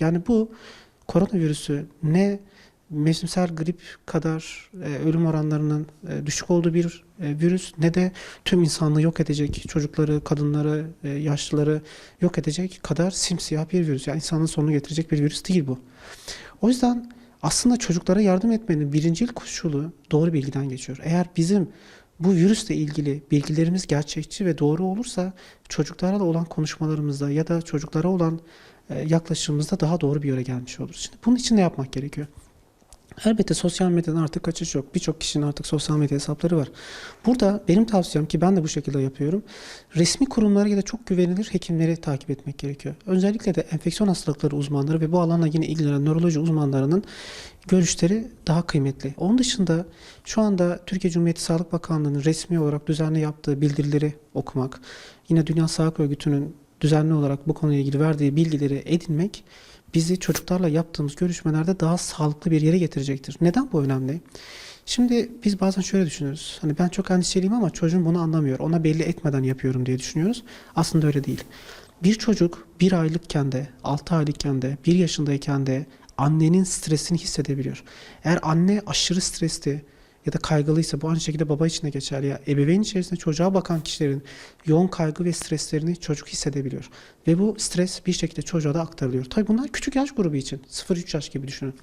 Yani bu koronavirüsü ne mevsimsel grip kadar e, ölüm oranlarının e, düşük olduğu bir e, virüs ne de tüm insanlığı yok edecek çocukları, kadınları, e, yaşlıları yok edecek kadar simsiyah bir virüs. Yani insanlığın sonunu getirecek bir virüs değil bu. O yüzden aslında çocuklara yardım etmenin birincil koşulu doğru bilgiden geçiyor. Eğer bizim bu virüsle ilgili bilgilerimiz gerçekçi ve doğru olursa çocuklarla olan konuşmalarımızda ya da çocuklara olan yaklaşımımızda daha doğru bir yere gelmiş oluruz. Şimdi bunun için ne yapmak gerekiyor? Elbette sosyal medyadan artık kaçış yok. Birçok kişinin artık sosyal medya hesapları var. Burada benim tavsiyem ki ben de bu şekilde yapıyorum. Resmi kurumları ya da çok güvenilir hekimleri takip etmek gerekiyor. Özellikle de enfeksiyon hastalıkları uzmanları ve bu alanla yine ilgilenen nöroloji uzmanlarının görüşleri daha kıymetli. Onun dışında şu anda Türkiye Cumhuriyeti Sağlık Bakanlığı'nın resmi olarak düzenli yaptığı bildirileri okumak, yine Dünya Sağlık Örgütü'nün düzenli olarak bu konuyla ilgili verdiği bilgileri edinmek bizi çocuklarla yaptığımız görüşmelerde daha sağlıklı bir yere getirecektir. Neden bu önemli? Şimdi biz bazen şöyle düşünüyoruz. Hani ben çok endişeliyim ama çocuğum bunu anlamıyor. Ona belli etmeden yapıyorum diye düşünüyoruz. Aslında öyle değil. Bir çocuk bir aylıkken de, altı aylıkken de, bir yaşındayken de annenin stresini hissedebiliyor. Eğer anne aşırı stresli ya da kaygılıysa bu aynı şekilde baba için de geçerli. Ya ebeveyn içerisinde çocuğa bakan kişilerin yoğun kaygı ve streslerini çocuk hissedebiliyor. Ve bu stres bir şekilde çocuğa da aktarılıyor. Tabii bunlar küçük yaş grubu için. 0-3 yaş gibi düşünün.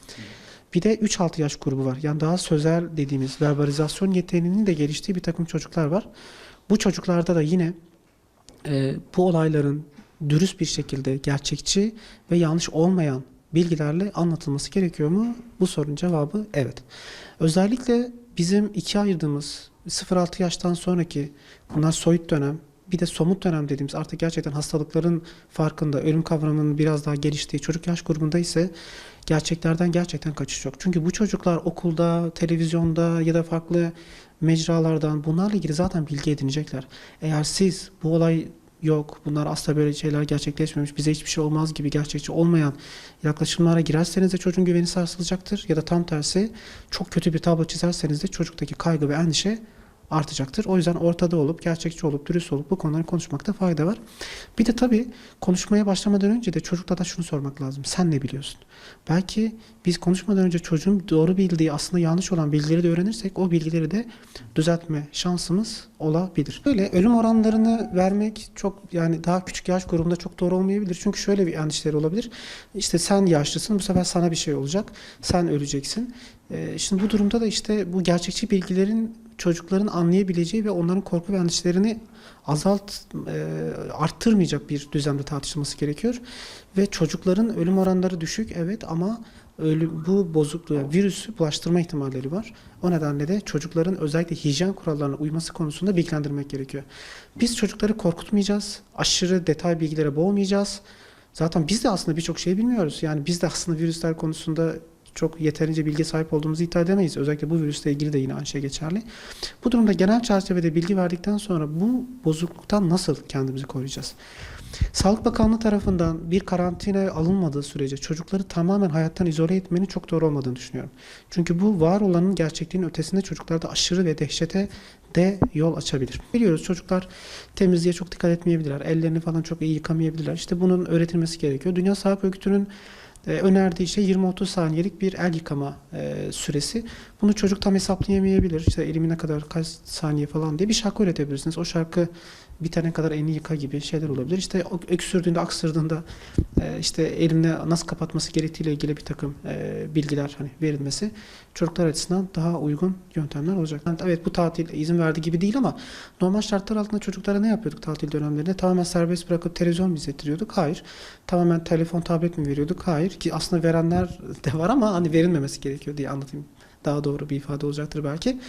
Bir de 3-6 yaş grubu var. Yani daha sözel dediğimiz verbalizasyon yeteneğinin de geliştiği bir takım çocuklar var. Bu çocuklarda da yine e, bu olayların dürüst bir şekilde gerçekçi ve yanlış olmayan bilgilerle anlatılması gerekiyor mu? Bu sorunun cevabı evet. Özellikle bizim iki ayırdığımız 0-6 yaştan sonraki bunlar soyut dönem bir de somut dönem dediğimiz artık gerçekten hastalıkların farkında ölüm kavramının biraz daha geliştiği çocuk yaş grubunda ise gerçeklerden gerçekten kaçış yok. Çünkü bu çocuklar okulda, televizyonda ya da farklı mecralardan bunlarla ilgili zaten bilgi edinecekler. Eğer siz bu olay yok, bunlar asla böyle şeyler gerçekleşmemiş, bize hiçbir şey olmaz gibi gerçekçi olmayan yaklaşımlara girerseniz de çocuğun güveni sarsılacaktır. Ya da tam tersi çok kötü bir tablo çizerseniz de çocuktaki kaygı ve endişe artacaktır. O yüzden ortada olup, gerçekçi olup, dürüst olup bu konuları konuşmakta fayda var. Bir de tabii konuşmaya başlamadan önce de çocuklara da şunu sormak lazım. Sen ne biliyorsun? Belki biz konuşmadan önce çocuğun doğru bildiği aslında yanlış olan bilgileri de öğrenirsek o bilgileri de düzeltme şansımız olabilir. Böyle ölüm oranlarını vermek çok yani daha küçük yaş grubunda çok doğru olmayabilir. Çünkü şöyle bir endişeleri olabilir. İşte sen yaşlısın bu sefer sana bir şey olacak. Sen öleceksin. Ee, şimdi bu durumda da işte bu gerçekçi bilgilerin çocukların anlayabileceği ve onların korku ve endişelerini azalt e, arttırmayacak bir düzende tartışılması gerekiyor. Ve çocukların ölüm oranları düşük evet ama ölüm, bu bozukluğa, virüsü bulaştırma ihtimalleri var. O nedenle de çocukların özellikle hijyen kurallarına uyması konusunda bilgilendirmek gerekiyor. Biz çocukları korkutmayacağız, aşırı detay bilgilere boğmayacağız. Zaten biz de aslında birçok şey bilmiyoruz. Yani biz de aslında virüsler konusunda çok yeterince bilgi sahip olduğumuzu iddia edemeyiz. Özellikle bu virüsle ilgili de yine aynı şey geçerli. Bu durumda genel çerçevede bilgi verdikten sonra bu bozukluktan nasıl kendimizi koruyacağız? Sağlık Bakanlığı tarafından bir karantinaya alınmadığı sürece çocukları tamamen hayattan izole etmenin çok doğru olmadığını düşünüyorum. Çünkü bu var olanın gerçekliğinin ötesinde çocuklarda aşırı ve dehşete de yol açabilir. Biliyoruz çocuklar temizliğe çok dikkat etmeyebilirler. Ellerini falan çok iyi yıkamayabilirler. İşte bunun öğretilmesi gerekiyor. Dünya Sağlık Örgütü'nün e, önerdiği şey 20-30 saniyelik bir el yıkama e, süresi. Bunu çocuk tam hesaplayamayabilir. İşte elimi ne kadar kaç saniye falan diye bir şarkı öğretebilirsiniz. O şarkı bitene kadar elini yıka gibi şeyler olabilir. İşte öksürdüğünde, aksırdığında e, işte elimle nasıl kapatması gerektiğiyle ilgili bir takım e, bilgiler hani verilmesi çocuklar açısından daha uygun yöntemler olacak. Yani evet bu tatil izin verdiği gibi değil ama normal şartlar altında çocuklara ne yapıyorduk tatil dönemlerinde? Tamamen serbest bırakıp televizyon mu izlettiriyorduk? Hayır. Tamamen telefon, tablet mi veriyorduk? Hayır. Ki aslında verenler de var ama hani verilmemesi gerekiyor diye anlatayım. Daha doğru bir ifade olacaktır belki.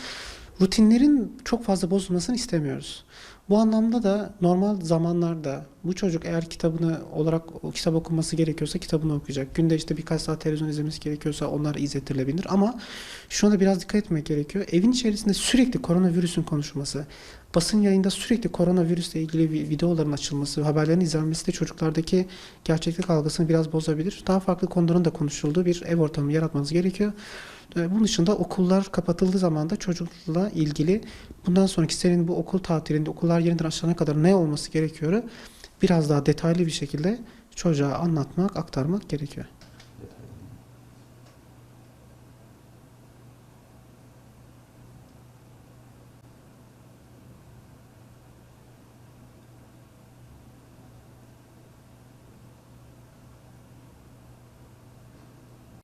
Rutinlerin çok fazla bozulmasını istemiyoruz. Bu anlamda da normal zamanlarda bu çocuk eğer kitabını olarak o kitap okuması gerekiyorsa kitabını okuyacak. Günde işte birkaç saat televizyon izlemesi gerekiyorsa onlar izletilebilir. Ama şuna da biraz dikkat etmek gerekiyor. Evin içerisinde sürekli koronavirüsün konuşulması, basın yayında sürekli koronavirüsle ilgili videoların açılması, haberlerin izlenmesi de çocuklardaki gerçeklik algısını biraz bozabilir. Daha farklı konuların da konuşulduğu bir ev ortamı yaratmanız gerekiyor. Bunun dışında okullar kapatıldığı zaman da çocukla ilgili bundan sonraki senin bu okul tatilinde okullar yeniden açılana kadar ne olması gerekiyor biraz daha detaylı bir şekilde çocuğa anlatmak, aktarmak gerekiyor.